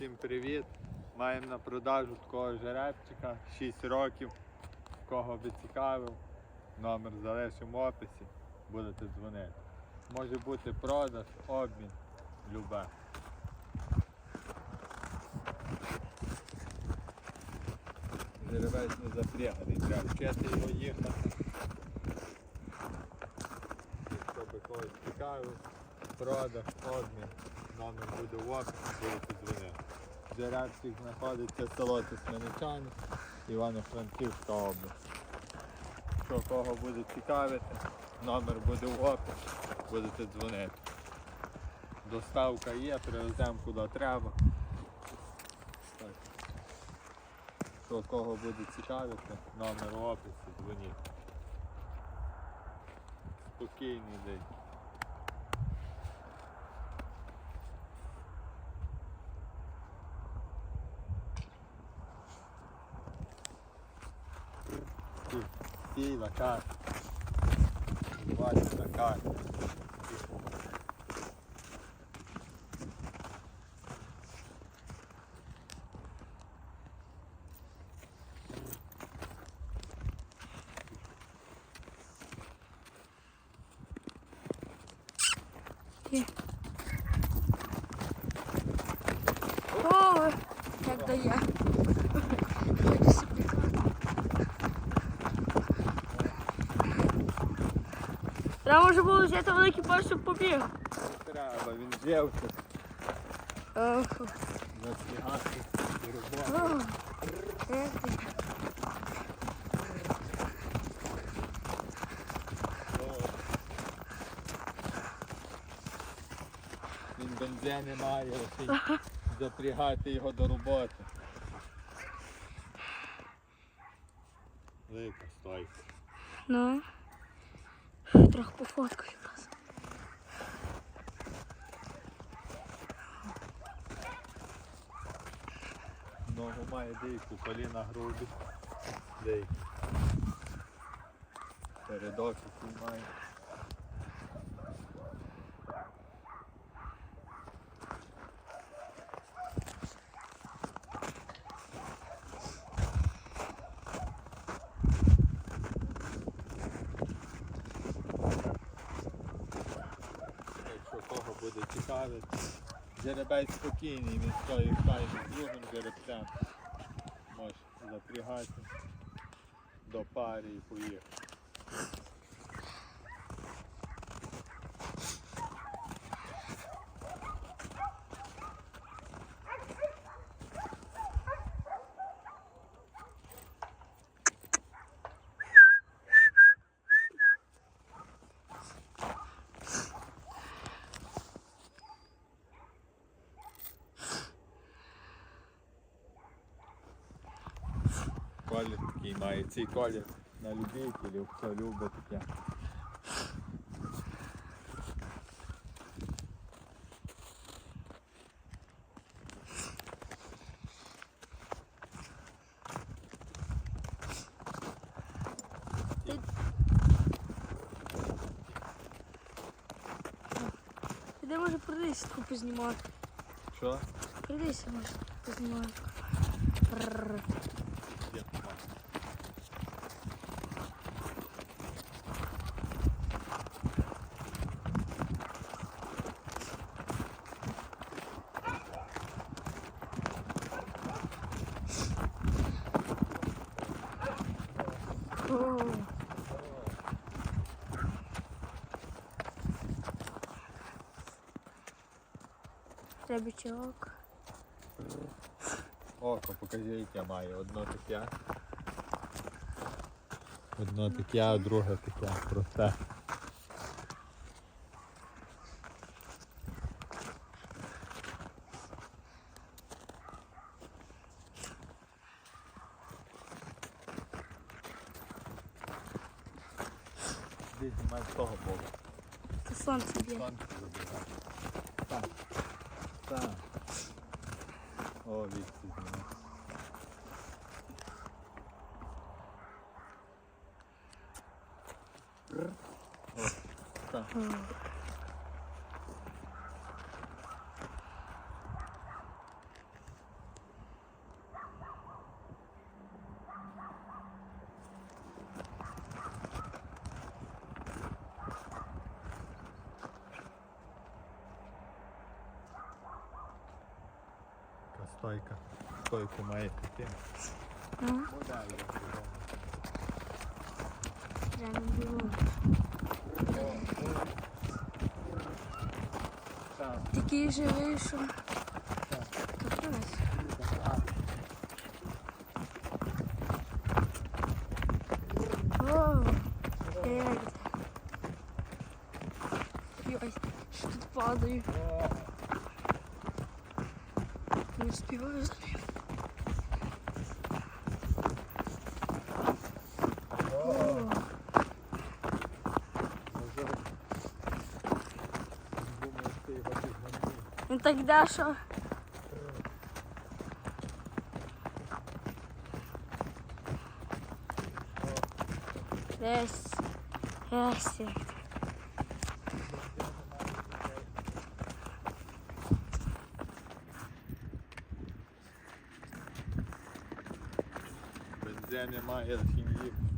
Всім привіт! Маємо на продажу такого жеребчика 6 років. Кого би цікавив, номер залишимо в описі, будете дзвонити. Може бути продаж, обмін, любе. Жеребець не запряганий, треба вчити його їхати. Якщо би когось цікавив, продаж, обмін, номер буде в описі, будете дзвонити. Жеребчик знаходиться село Тисменичани, Івано-Франківська область. Якщо кого буде цікавити, номер буде в описі, будете дзвонити. Доставка є, привеземо куди треба. Так. Якщо кого буде цікавити, номер в описі, дзвоніть. Спокійний день. Стій на карті. Бачиш на карті. Є. О, як дає. Треба може було взяти великий пас, щоб побіг. Не треба, він дівчик. Ох, і роботи. о, як ти. Він бензини має, ось запрягати його до роботи. Велика стойка. Ну. Трохи пофоткаю вас. Ногу має деяку, коліна грубі. деяку. Передок який має. Якщо кого буде жеребець спокійний, він стоїть файний з другим жеребцем. Може запрягати до пари і поїхати. Колір такий має. Цей колір на любителів, хто любить таке. Іди може прийдися таку познімати. Що? Прийдися може познімати. Рррр. Є. О. Рябічок. Око, покажи, яке має. Одно таке. Одно таке, а друге таке. Просте. Десь знімай з того боку. Та сонце б'є. Сонце забігає. Так. Так. О, віці так. Стойка. Стойку має піти. Ну, було. Так, Такий живий, що. Капець. Що тут падаю. Не співаю за ним. О, ну тогда що? Десь. Десь. yani my da